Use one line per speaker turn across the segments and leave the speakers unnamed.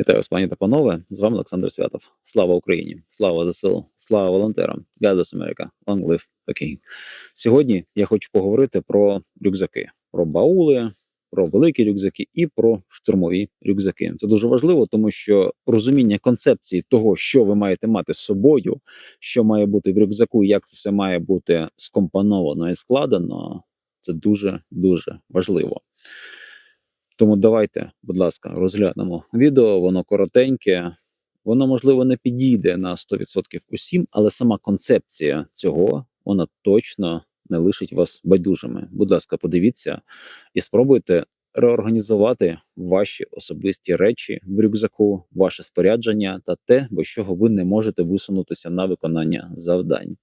Вітаю вас, пані та панове. З вами Олександр Святов. Слава Україні! Слава ЗСУ! Слава волонтерам! God bless America! Long live the King! Сьогодні я хочу поговорити про рюкзаки, про баули, про великі рюкзаки і про штурмові рюкзаки. Це дуже важливо, тому що розуміння концепції того, що ви маєте мати з собою, що має бути в рюкзаку, як це все має бути скомпоновано і складено, це дуже дуже важливо. Тому давайте, будь ласка, розглянемо відео. Воно коротеньке, воно можливо не підійде на 100% усім, але сама концепція цього вона точно не лишить вас байдужими. Будь ласка, подивіться і спробуйте реорганізувати ваші особисті речі в рюкзаку, ваше спорядження та те, без чого ви не можете висунутися на виконання завдань.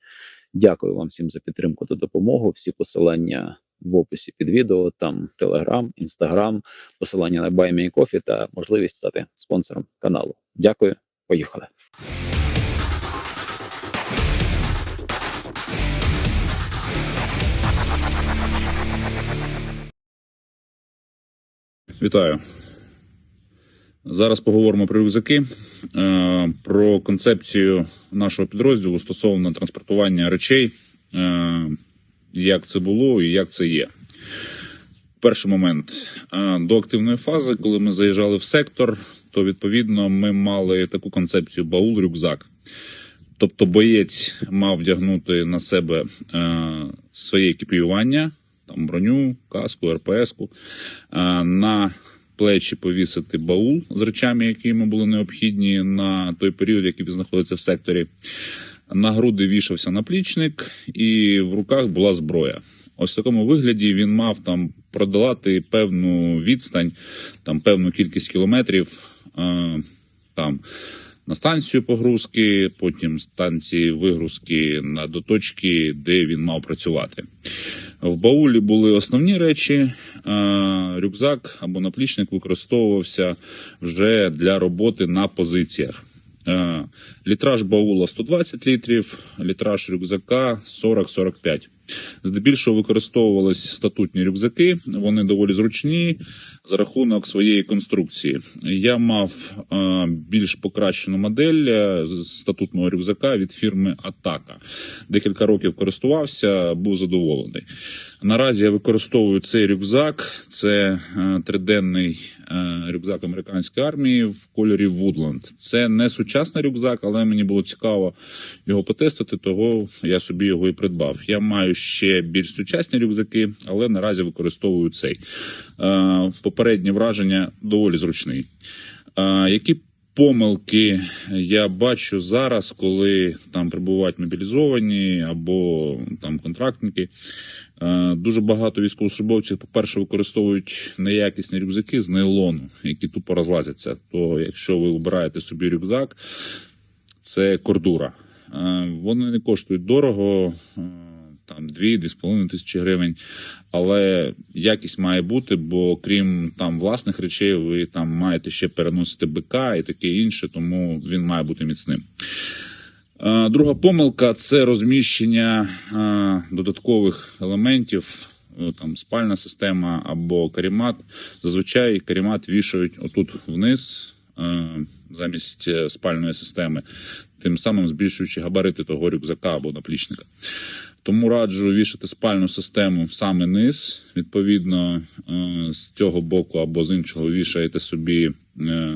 Дякую вам всім за підтримку та допомогу. Всі посилання в описі під відео, там Telegram, Instagram, посилання на Buy Me Coffee та можливість стати спонсором каналу. Дякую, поїхали.
Вітаю. Зараз поговоримо про рюкзаки, е, про концепцію нашого підрозділу стосовно транспортування речей, е, як це було і як це є. Перший момент до активної фази, коли ми заїжджали в сектор, то відповідно ми мали таку концепцію баул-рюкзак. Тобто боєць мав вдягнути на себе е, своє екіпіювання, там броню, каску, РПС-ку, е, на плечі повісити баул з речами, які йому були необхідні на той період, який він знаходиться в секторі. На груди вішався наплічник, і в руках була зброя. Ось в такому вигляді він мав там продолати певну відстань, там певну кількість кілометрів. Е, там на станцію погрузки, потім станції вигрузки на до точки, де він мав працювати. В баулі були основні речі. а Рюкзак або наплічник використовувався вже для роботи на позиціях. Е, Літраж баула 120 літрів, літраж рюкзака 40-45. Здебільшого використовувались статутні рюкзаки, вони доволі зручні за рахунок своєї конструкції. Я мав е, більш покращену модель е, статутного рюкзака від фірми Атака. Декілька років користувався, був задоволений. Наразі я використовую цей рюкзак. Це е, триденний рюкзак американської армії в кольорі Woodland. Це не сучасний рюкзак, але мені було цікаво його потестити, того я собі його і придбав. Я маю ще більш сучасні рюкзаки, але наразі використовую цей. Е, Попереднє враження доволі зручний. Е, Які помилки я бачу зараз, коли там прибувають мобілізовані або там контрактники? Е, Дуже багато військовослужбовців, по-перше, використовують неякісні рюкзаки з нейлону, які тупо розлазяться. То якщо ви обираєте собі рюкзак, це кордура. Вони не коштують дорого, там 2-2,5 тисячі гривень, але якість має бути, бо крім там власних речей, ви там маєте ще переносити БК і таке інше, тому він має бути міцним. Друга помилка це розміщення додаткових елементів, е, там спальна система або карімат. Зазвичай карімат вішають отут вниз е, замість е, спальної системи, тим самим збільшуючи габарити того рюкзака або наплічника. Тому раджу вішати спальну систему в самий низ. Відповідно, е, з цього боку або з іншого вішаєте собі е,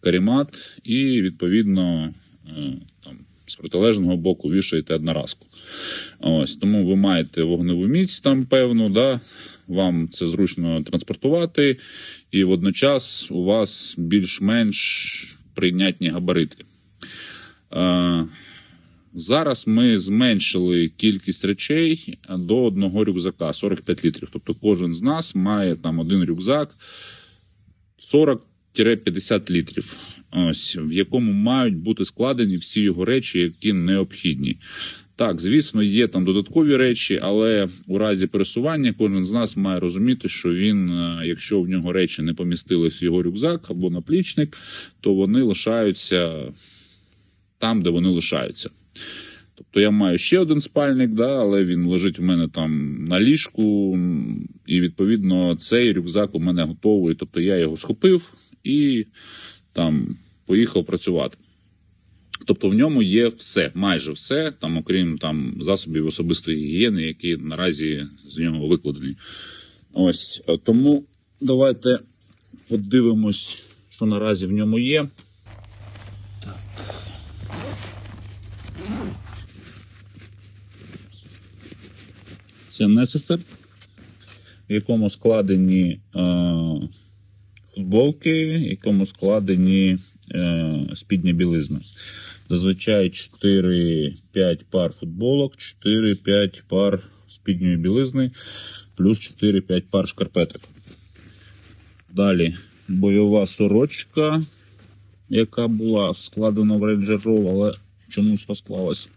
карімат, і відповідно е, там з протилежного боку вішаєте одноразку. Ось тому ви маєте вогневу міць там певну, да? вам це зручно транспортувати, і водночас у вас більш-менш прийнятні габарити. Зараз ми зменшили кількість речей до одного рюкзака 45 літрів. Тобто кожен з нас має там один рюкзак 40-50 літрів, ось в якому мають бути складені всі його речі, які необхідні. Так, звісно, є там додаткові речі, але у разі пересування кожен з нас має розуміти, що він, е, якщо в нього речі не помістились в його рюкзак або наплічник, то вони лишаються там, де вони лишаються. Тобто я маю ще один спальник, да, але він лежить у мене там на ліжку, і відповідно цей рюкзак у мене готовий. Тобто я його схопив і там поїхав працювати. Тобто в ньому є все, майже все, там, окрім там засобів особистої гігієни, які наразі з нього викладені. Ось е, тому давайте подивимось, що наразі в ньому є. Це несесер, в якому складені е, футболки, в якому складені е, спідня білизна. Зазвичай 4-5 пар футболок, 4-5 пар спідньої білизни, плюс 4-5 пар шкарпеток. Далі бойова сорочка, яка була складена в Ranger Row, але чомусь розклалась.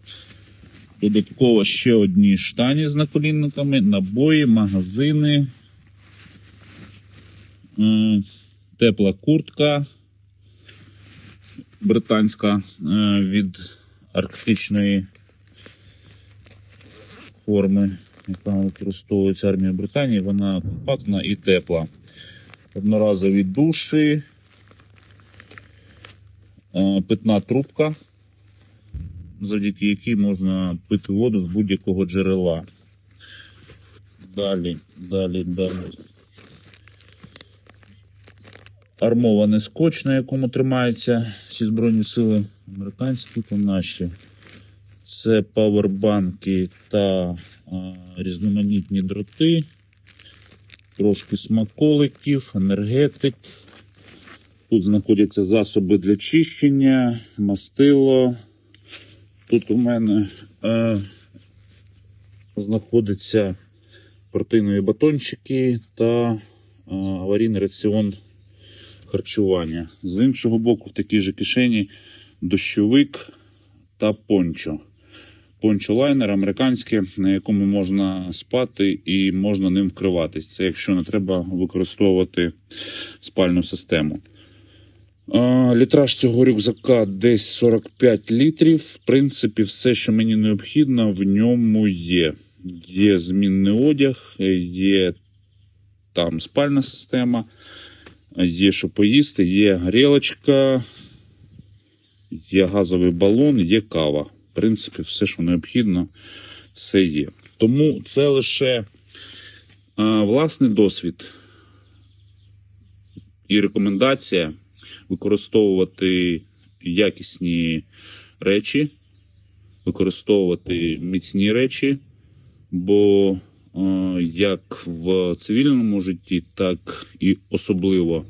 Додатково ще одні штані з наколінниками, набої, магазини, тепла куртка британська е, від арктичної форми, яка використовується армією Британії. Вона компактна і тепла. Одноразові душі, е, питна трубка завдяки якій можна пити воду з будь-якого джерела. Далі, далі, далі. Армований скотч, на якому тримаються всі Збройні сили американські та наші. Це павербанки та а, різноманітні дроти, трошки смаколиків, енергетик. Тут знаходяться засоби для чищення, мастило. Тут у мене е, знаходяться протеїнові батончики та е, аварійний раціон харчування. З іншого боку, в такій же кишені дощовик та пончо. Пончо лайнер американське, на якому можна спати і можна ним вкриватись. Це якщо не треба використовувати спальну систему. Літраж цього рюкзака десь 45 літрів. В принципі, все, що мені необхідно, в ньому є. Є змінний одяг, є там спальна система, є що поїсти, є грілочка, є газовий балон, є кава. В принципі, все, що необхідно, все є. Тому це лише власний досвід і рекомендація використовувати якісні речі, використовувати міцні речі, бо е, як в цивільному житті, так і особливо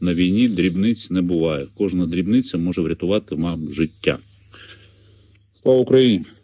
на війні дрібниць не буває. Кожна дрібниця може врятувати вам життя. Слава Україні!